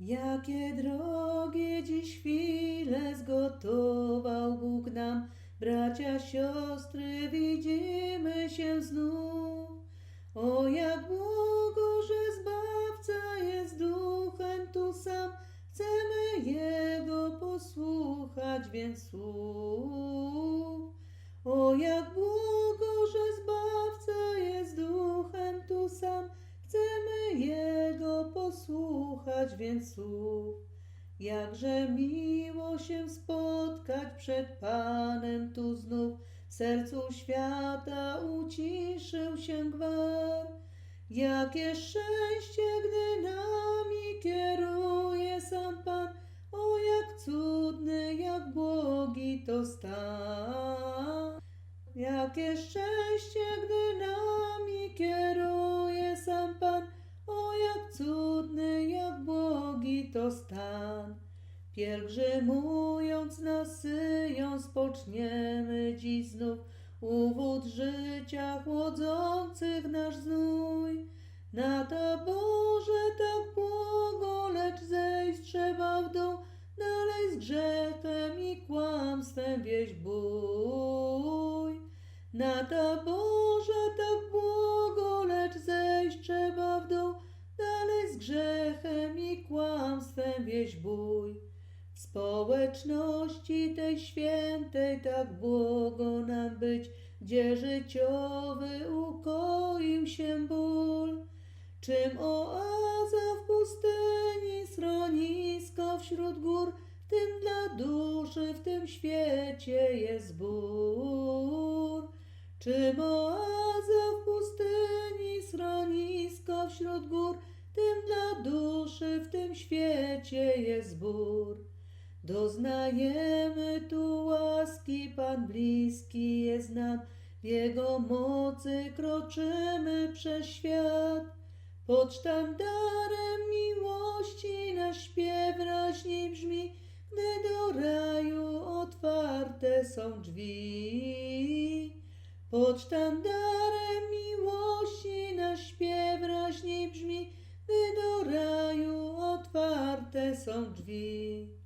Jakie drogie dziś chwile zgotował Bóg nam, bracia, siostry, widzimy się znów. O, jak błogo, że Zbawca jest duchem tu sam, chcemy Jego posłuchać, więc słów. O, jak błogo, posłuchać, więc słów. Jakże miło się spotkać przed Panem tu znów, w sercu świata uciszył się gwar. Jakie szczęście, gdy nami kieruje sam Pan, o jak cudny, jak błogi to stan. Jakie szczęście, gdy nami kieruje sam Pan, Pielgrzymując na Syjon spoczniemy dziś znów u wód życia chłodzących nasz znój. Na taborze tak błogo, lecz zejść trzeba w dół, dalej z grzechem i kłamstwem wieść bój. Na taborze wieść bój. W społeczności tej świętej tak błogo nam być, gdzie życiowy ukoił się ból. Czym oaza w pustyni, schronisko wśród gór, tym dla duszy w tym świecie jest zbór. Czym oaza w tym świecie jest zbór. Doznajemy tu łaski, Pan bliski jest nam, w Jego mocy kroczymy przez świat. Pod sztandarem miłości nasz śpiew raźniej brzmi, gdy do raju otwarte są drzwi. Pod sztandarem miłości nasz śpiew raźniej brzmi, gdy do